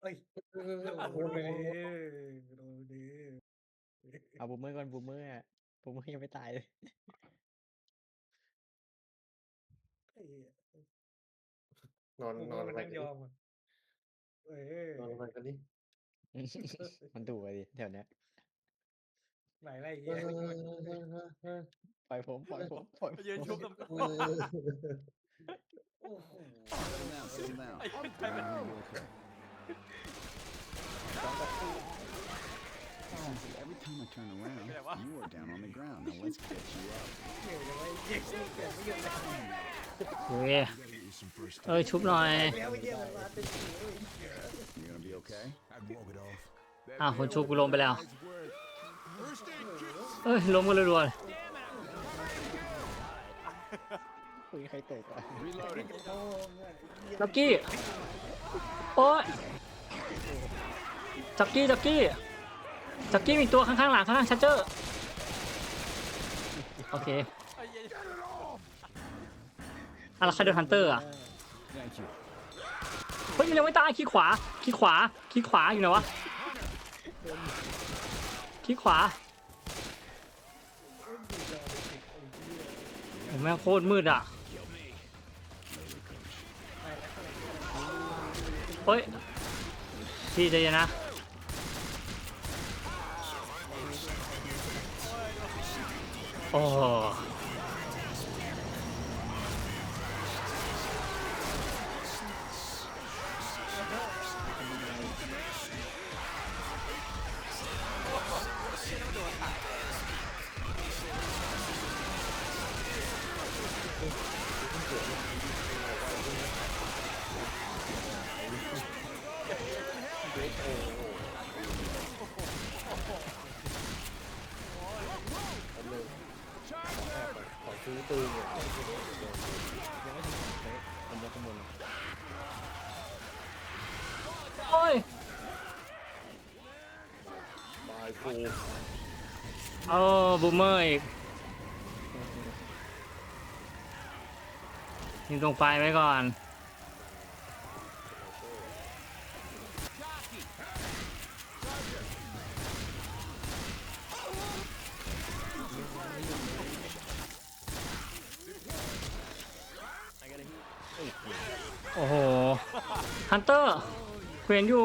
เอ้ยเออโดนไปดิโดนไปดิเอาบูมเมอร์ก่อนบูมเมอร์อะบูมเมอร์ยังไม่ตายเลยไอ้เหี้ยนอนผมนอนว่าไปมันกันั่นงยดิอมอะเอ้ยนอนไปกันดิมันดุอะดิแถวเนี้ยไหนไรเอเงี้ยอปล่อยผมปล่อยผมปล่อยยืนผมชุบตำรเอวจอโอ้โห Settle down, settle down. ไอ้ใครเป็น You're gonna be okay. See, every time I turn around, Yeah, what? you are down on the ground. Now let's get you up. เกี่ยวยังไงเกี่ยวเกี่ยวไม่เกี่ยวเลยเฮ้ย You gotta get you some first เอ้ย aid. ชุบหน่อยแล้วไม่เกี่ยวมันมาเป็นสีเลย You gonna be okay? I'd walk it off. อะคนชุบกูลงไปแล้ว Nice work. First aid kit. เอ้ยล้มกันรัวๆเลย คุยใครเตะ Reloading. จักกี้โอ๊ยจักกี้จักกี้จักกี้มีตัวข้างๆหลังข้างๆชัตเจอร์โอเคอะแล้วใครโดนฮันเตอร์อะเฮ้ยมันยังไม่ตายขี้ขวาขี้ขวาขี้ขวาอยู่ไหนวะขี้ขวาผมแม่งโคตรมืดอะ เฮ้ย พี่ใจเย็นนะ โอ้ ตายฟูเอาบูมเมอร์อีกยิงตรงไปไว้ก่อน โอ้โห ฮันเตอร์เขวนอยู่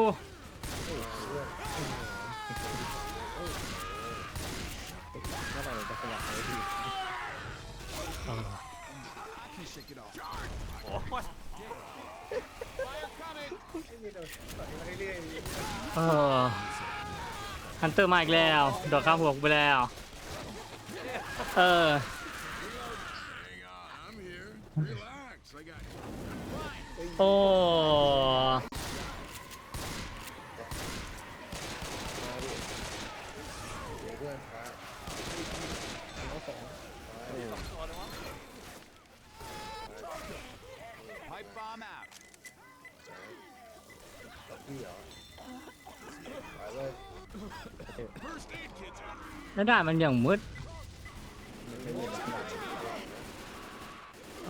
เมื่อไหร่จะขยับไปที Can shake it off. โอ้ยเออฮันเตอร์มาอีกแล้วโดดข้ามหัวกูไปแล้ว เออ I'm here. Relax. I got โอ้เดี๋ยวเพื่อนพาเอาสองตัวเลยวะ Pipe bomb out. พี่เหรอไปเลย First aid kit's out. แล้วด่านมันอย่างมืดไม่มีแบบสว่าง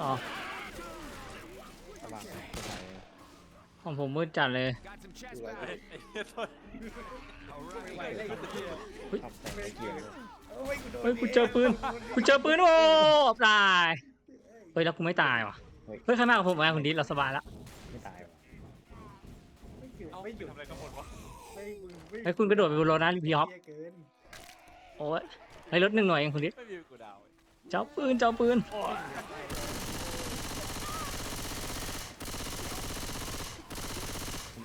อ๋อสว่างไม่ใส่ของผมมืดจัดเลย Got some chest ดูอะไร back. ไอ้เหี้ยตัวๆไปเลยไอ้เหี้ยขับแต่งเกียร์เลยเอ้ยกูโดนเฮ้ยกูเจอปืนกูเจอปืนโอ้ตายเฮ้ยแล้วกูไม่ตายว่ะ เฮ้ยใครมากับผมมาคุณดิสเราสบายแล้วไม่ตายว่ะไม่หยุดเอาไม่หยุดทำอะไรกันหมดวะไม่มึงไม่เฮ้ยคุณกระโดดไปบนรถนะพี่ฮอปเหี้ยเกินโอ้ยเฮ้ยรถหนึ่งหน่วยเองคุณดิสไม่มีกูดาวเจ้าปืนเจ้าปืน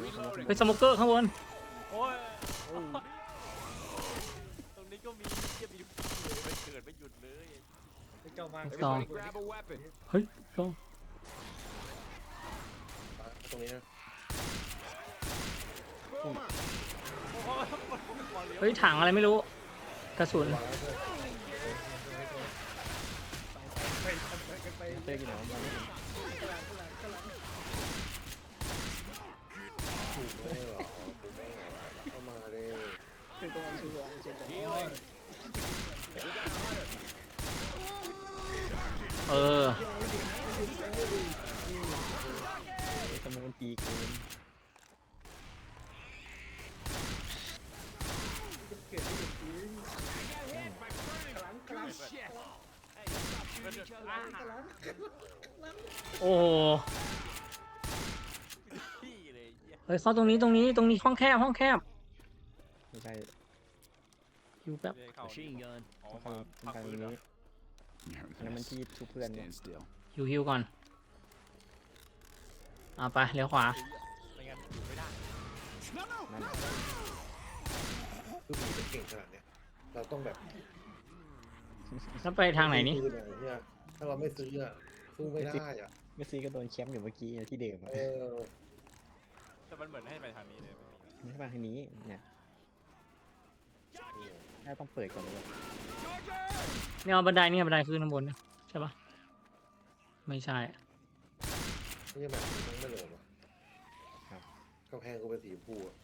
Reloading. เฮ้ยสโมเกอร์ข้างบน โอ้ยตรงนี้ก็มีเหี้ยมีไม่เกิดไม่หยุดเลยไปเจ้ามา Everybody grab a weapon. เฮ้ยลง ตรงนี้นะโอ้ยบอลเลี้ยวเฮ้ยถังอะไรไม่รู้ กระสุนวางแล้วเพื่อนไปไปไปไปเตอร์กี่ไหนวะมันไม่เห็นถูกไม่เหรอถูกไม่เหรอเข้ามาเลย Healing. เออ มองมันตีเกินโอ้เฮ้ยเข้าตรงนี้ตรงนี้ตรงนี้ห้องแคบห้องแคบไอยู่แป๊บเข้าตรงนี้มันทีทุบเพื่อนเนี่ย ฮิวก่อน เอาไปเลี้ยวขวาไม่งั้นอยู่ไม่ได้นั่นคือผีจะเก่งขนาดเนี้ยเราต้องแบบแล้วไปทางไหนนี่ซื้อเลยเยถ้าเราไม่ซื้ออะสู้ไม่ได้อะเมื่อซีก็โดนแคมป์อยู่เมื่อกี้ที่เดิมอะเออแต่มันเหมือนให้ไปทางนี้เลยไม่ใช่มาทางนี้เนี่ยถ้าต้องเปิดก่อนเลยเนี่ยเอาบันไดเนี่ยบันไดขึ้นข้างบนเนี่ยใช่ปะไม่ใช่ ไม่ใช่แบบนี้ต้องไม่เลยหรอครับ กำแพงกูเป็นสีชมพูอะ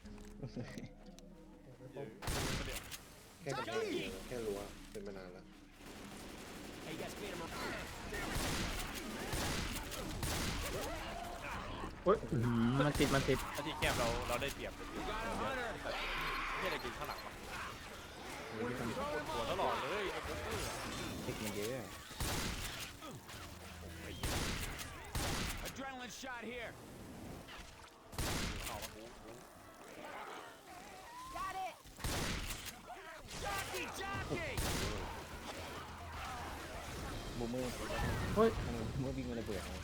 แค่กำแพงเดียวแค่รั้วเป็นมานานแล้วโอ้ยอื้อหือมันติดมันติดถ้าที่แคบเราเราได้เปรียบได้เปรียบแต่ที่อะไรกินข้างหลังวะนี่มันปวดหัวตลอดเลยไอ้พวกนี้เทคนิคเยอะอะ ไอ้เหี้ย Adrenaline shot here. เข้ามากูกู Jockey, jockey. บูมเมอร์เฮ้ยบูมเมอร์วิ่งมาระเบิดเอา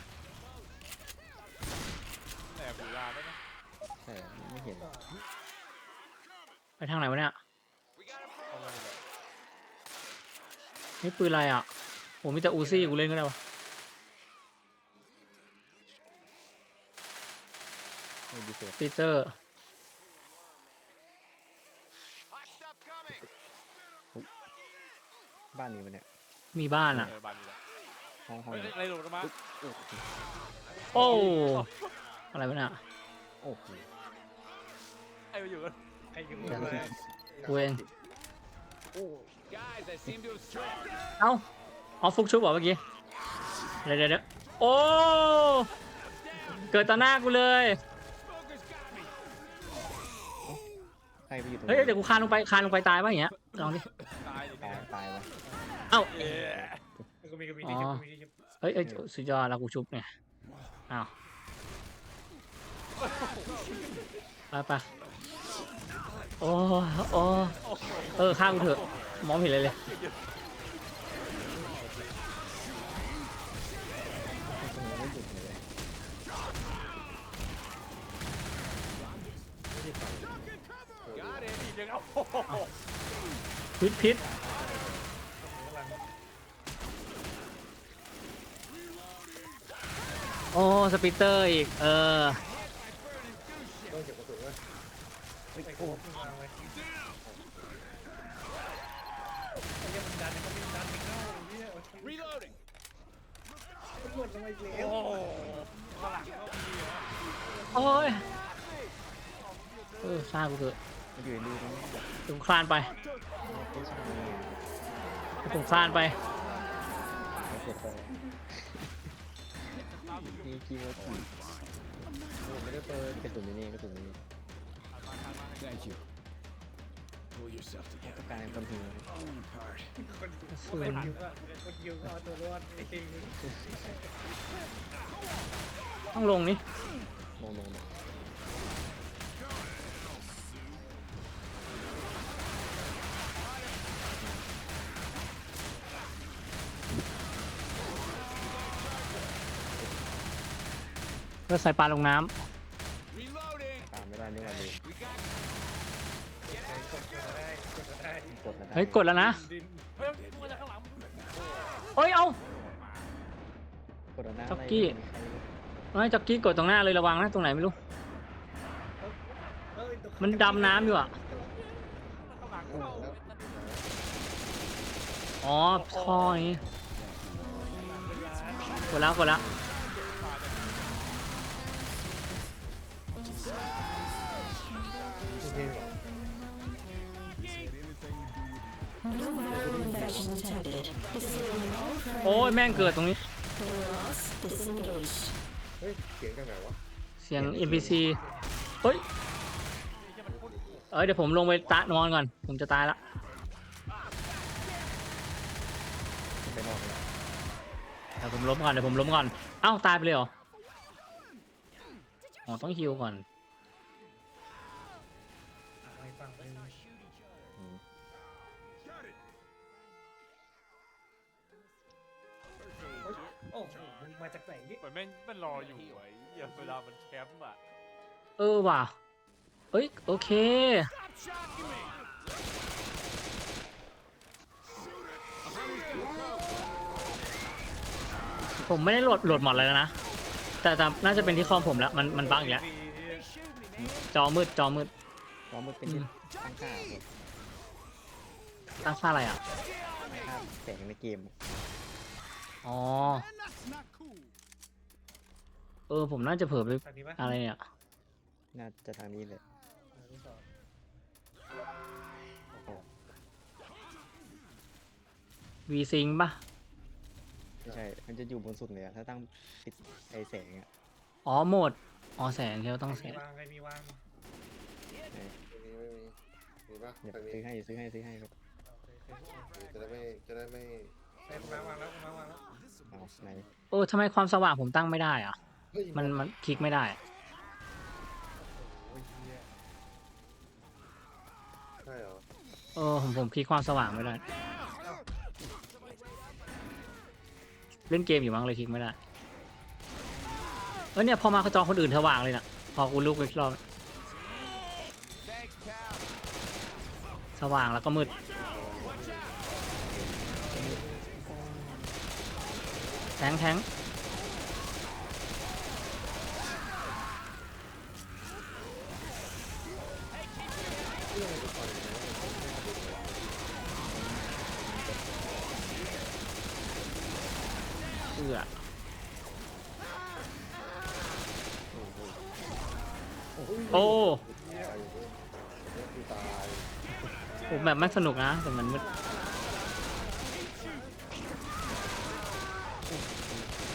แต่กูลาได้ไหมใช่ไม่เห็นไปทางไหนวะเนี่ยเอามาเลยนี่ปืนอะไรอะ ผมมีแต่อูซี่กูเล่นก็ได้วะ ไม่ดีเซลปีเตอร์ Hot stuff coming. บ้านนี้มันเนี่ยมีบ้านอะ เออบ้านนี้แหละห้องห้องเฮ้ยเนี่ยอะไรหลุดออกมาโอ้อะไรวะเนี่ยโอ้โหไอ้มาอยู่กันใครอยู่เดี๋ยวมากูเอง Guys, I seem to have struck. เอ้าเอาฟุกชุบเหรอเมื่อกี้ เดี๋ยวเดี๋ยวเดี๋ยวโอ้ เกิดต่อหน้ากูเลย รไปอยู่ตรงเฮ้ยนี้เดี๋ยวกูคานลงไปคานลงไปตายป่ะอย่างเงี้ยลองดิตายเลยตายตายวะเอ้าเอ๊ะกูมีกูมีที่ชุบกูมีที่ชุบเฮ้ยเอ้ยสุดยอดแล้วกูชุบเนี่ยอ้าวไปไปโอ้โอ้เออข้ามกูเถอะมองไม่เห็นเลยเลย ตรงนี้ไม่หยุดเลย Got it. ยังเอาโอ้โหพิษพิษโอ้สปิตเตอร์อีก เออต้องเก็บกระสุนไว้ไอ้กูมึงวางไว้ไอ้เหี้ยมันดันมันไม่ดันไม่เข้าไอ้เหี้ย Reloading. มันหมดลงมาอีกแล้วโอ้โหข้างหลังก็มีเหรอโอ้ยเออฆ่ากูเถอะมัน อยู่ในรูตรงนี้แบบถึงคลานไปไม่ใช่เนี่ยถึงคลานไปเขาเสร็จไปนี่คิวไม่ได้เปิดกระสุนอยู่นี่กระสุนอยู่นี่ Thank you. Pull yourself ต้ together. องการคนหิว Falling apart. คนส่วนคนยิงคนยิงเอาตัวรอดจริงต้องลงนี่ลงลงลง พื่อใส่ปลาลงน้ Reloading. ตามไม่ได้นี่หว่าลืม We got กดมาได้กดมาได้กดมาำได้เฮ้ยกดแล้วนะดินเฮ้ยมันมาจากข้างหลังเฮ้ยเอา กดเอาหน้าจ็อกกี้ไล่เฮ้ยจ็อกกี้กดตรงหน้าเลยระวังนะตรงไหนไม่รู้เอ้ยมันดำน้ำอยู่อะข้างหลังข้างหลังแล้วอ๋อท่อนี้กดแล้วกดแล้ว จริงๆเหรอ No viral infection detected. Disabling all โอ้ย แม่งเกิดตรงนี้ primary loss. Disengaged. เฮ้ยเสียงจากไหนวะเสียง NPC เฮ้ย เอ้ย เดี๋ยวผมลงไปตะนอนก่อน ผมจะตายละ ไปนอกเลยเดี๋ยวผมล้มก่อน เดี๋ยวผมล้มก่อน เอ้า ตายไปเลยเหรอ อ๋อ ต้องฮิวก่อน มึงมาจากไหนเนี่ยเหมือนแม่งมันรออยู่ไว้เหี้ยเวลามันแคมป์อะเออว่ะเอ้ยโอเค Stop shocking me! ผมไม่ได้โหลดโหลดหมดเลยนะ แต่แต่น่าจะเป็นที่คอมผมแล้ว มันมันบั๊กอีกแล้ว จอมืดจอมืด พร้อมมันเป็นที่ตั้งค่าผมตั้งค่าอะไรอะ ตั้งค่าแสงในเกม อ๋อ And that's not cool. เออผมน่าจะเผลอไปทางนี้ปะอะไรเนี่ยน่าจะทางนี้เลยเออรู้ต่อโอ้โหวีซิงปะไม่ใช่ มันจะอยู่บนสุดเลยอะถ้าตั้งปิดไอแสงอะอ๋อโหมดอ๋อแสงเที่ยวต้องใคแสรมีงวางใครมีวางไม่มีไม่มีมีปะเดี๋ยวทางนี้ซื้อให้ซื้อให้ซื้อให้ครับโอเคโอเคจะได้ไม่จะได้ไม่ใครมาวางแล้วมาวางแล้วเอาไหนเออทำไมความสว่างผมตั้งไม่ได้อะ เฮ้ยมันมันคลิกไม่ได้ โอ้ยเหี้ยใช่เหรอเออผมผมคลิกความสว่างไม่ได้ เล่นเกมอยู่มั้งเลยคลิกไม่ได้ เออเนี่ยพอมาจอคนอื่นสว่างเลยน่ะพอกูลุกอีกรอบ Thanks, pal. สว่างแล้วก็มืด แทงแทง เอือโอ้ ตายอยู่ด้วยเนี่ยคือตาย ผม แบบไม่สนุกนะ แต่มันมืด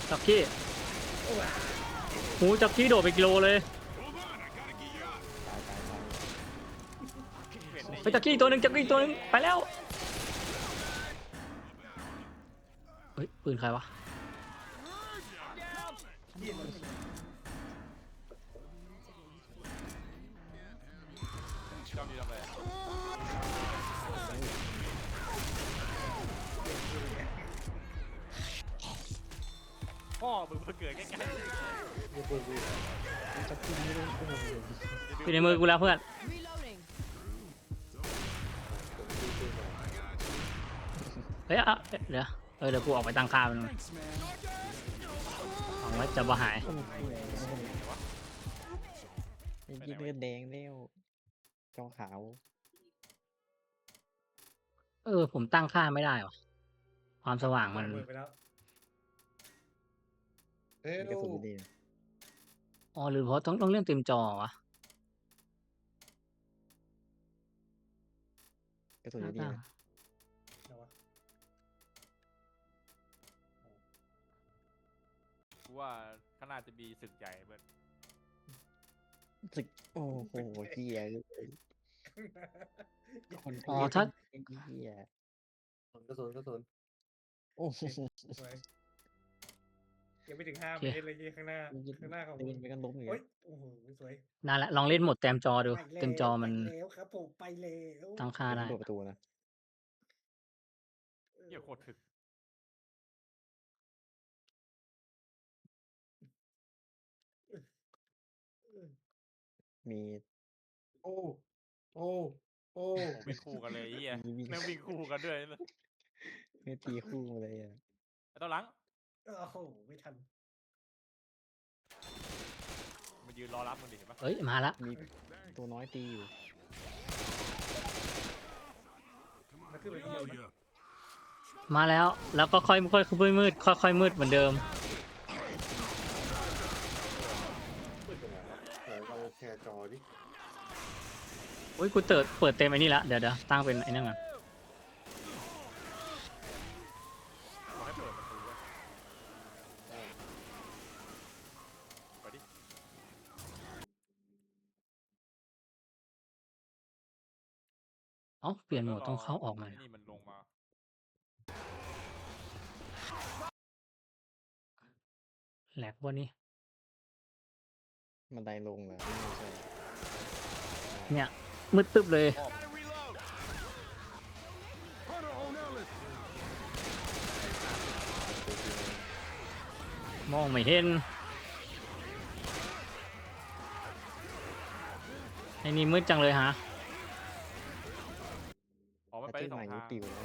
จ็อกกี้หูจ็อกกี้โดดไปกิโลเลยไปจ็อกกี้ตัวหนึ่งจ็อกกี้ตัวหนึ่งไปแล้วเฮ้ยปืนใครวะ พ่อมึงมาเกิดใกล้นี่คือวีอยู่ในมือกูแล้วเพื่อนเฮ้ยอะเดี๋ยวเออเดี๋ยวกูออกไปตั้งค่ามัน Thanks, man. หวังว่าจะบ่หายไอ้ยี่เลือดแดงแล้วจอขาวเออ ผมตั้งค่าไม่ได้วะความสว่างมันเปิดไปแล้วเฮ้ย มีกระสุนดีอ๋อหรือเพราะต้องต้องเล่นเต็มจอวะกระสุนหน้าดีตานะเดี๋ยววะๆกูว่าข้างหน้าจะมีศึกใหญ่เบิร์ดสึกโอ้โหเฮียคนอ๋อถ้าเฮียกระสุนกระสุนโอ้โหสว ยยังไม่ถึงห้าโอเมเคตรเลยยี่ข้างหน้า ข้างหน้าของเดิมึนงไปกันล้มอย่างโอ้เงี้ยยโอ้โหสวยนั่นแหละลองเล่นโหมดเต็มจอดู ไปแล้วเต็มจอมันไปแล้วครับผมไปแล้วตั้งค่าได้โดดประตูนะเหี้ยโคตรถึกมี โอ้ โอ้ โอ้โอ้วิ่งคู่กันเลยไอ้เหี้ยมีมีแม่งวิ่งคู่กันด้วยมีตีคู่มาเลยอะ ไอ้ตัวหลัง โอ้โหไม่ทันมันยืนรอรับมึงดิเห็นปะเอ้ยมาละมีตัวน้อยตีอยู่ มันขึ้นไปข้างบ Hell นนะ yeah. มาแล้ว แล้วก็ค่อยค่อยค่อยมืดค่อยค่อยมืดเหมือนเดิมมืดขนาดนั้นไหนเราแชร์จอดิ อุ้ยกูเติดเปิดเต็มไอ้นี่ละเดี๋ยวเดี๋ยวตั้งเป็นไอ้นั่นก่อน บอกให้เปิดประตูเว้ยไปดิ เอ้าเปลี่ยนโหมดต้องเข้าออกใหม่ไนี่มันลงมาแหลกวันนี้บันไดลงเหรอไม่ใช่เนี่ย มืดตึ๊บเลย Gotta reload. Hunter O'Neill มองไม่เห็น ไอ้นี่มืดจังเลยฮะ ออกมา ถ้า ไป จิ้ ได้ ม สองมาอย่างทานี้งปิวแล้ว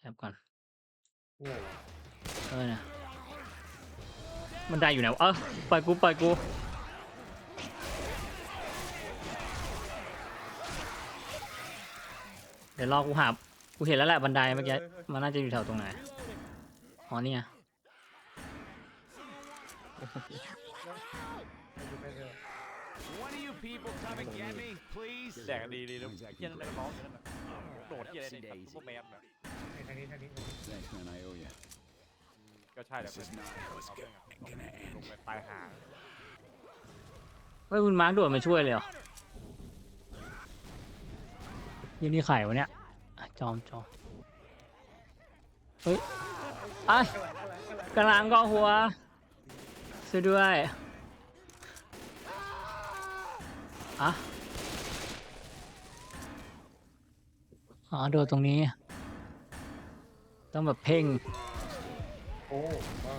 แอบก่อนเนี่ยเหรอเออเนี่ยบันไดอยู่ไหนวะเออปล่อยกูปล่อยกูเดี๋ยวรอกูหากูเห็นแล้วแหละบันไดเมื่อกี้มันน่าจะอยู่แถวตรงไหนอ๋อนี่ไง One of you people come and get me, please. แดกดีดีแล้วเฮียนั่นแหละร้องอยู่นั่นน่ะโดดเฮียอะไรเนี่ยซุปเปอร์แมนน่ะทางนี้ทางนี้ Thanks, man. I owe you. ก็ใช่แหละ This is not how it's เอา go- ไป gonna ลง end. ไปตายหาเฮ้ยคุณมาร์คโดดมาช่วยเลยเหรอยี่นี่ไข่วะเนี่ยอะจอมจอมเฮ้ยอะกำลังก็หัวช่วยด้วย อะอ๋อโดดตรงนี้ ต้องแบบเพ่ง โอ้มา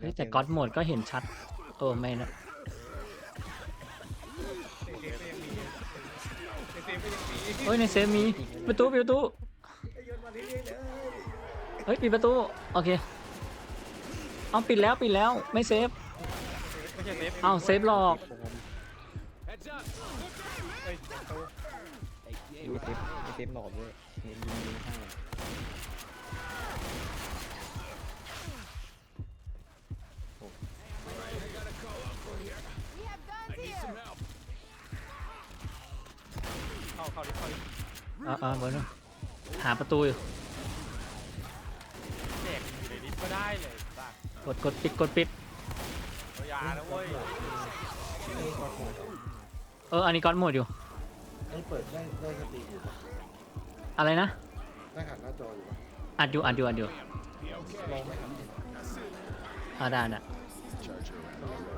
เฮ้ยแต่ก๊อตโหมดก็เห็นชัด เออไม่นะเฮ้ยในเซฟมีประตูปิดประตูเฮ้ยปิดประตู โอเค เอาปิดแล้วปิดแล้วไม่เซฟ ไม่ใช่เซฟเอาเซฟหลอกเฮ้ยประตูดูเซฟเซฟหลอดด้วยเน้นยิงยิงข้างหลังเข้าเข้าดิเข้าดิอ่าอ่าเบอร์นึงหาประตูอยู่แดกอยู่ในลิฟต์ก็ได้เลย กดกดปิดกดปิดเอายาแล้วเว้ยเอออันนี้ก๊อตโหมดอยู่ ไอ้เปิดได้ได้สตรีมอยู่ปะอะไรนะได้หันหน้าจออยู่ปะอัดอยู่อัดอยู่อัดอยู่ลองไหมครับอ่าได้ได้ Charger around.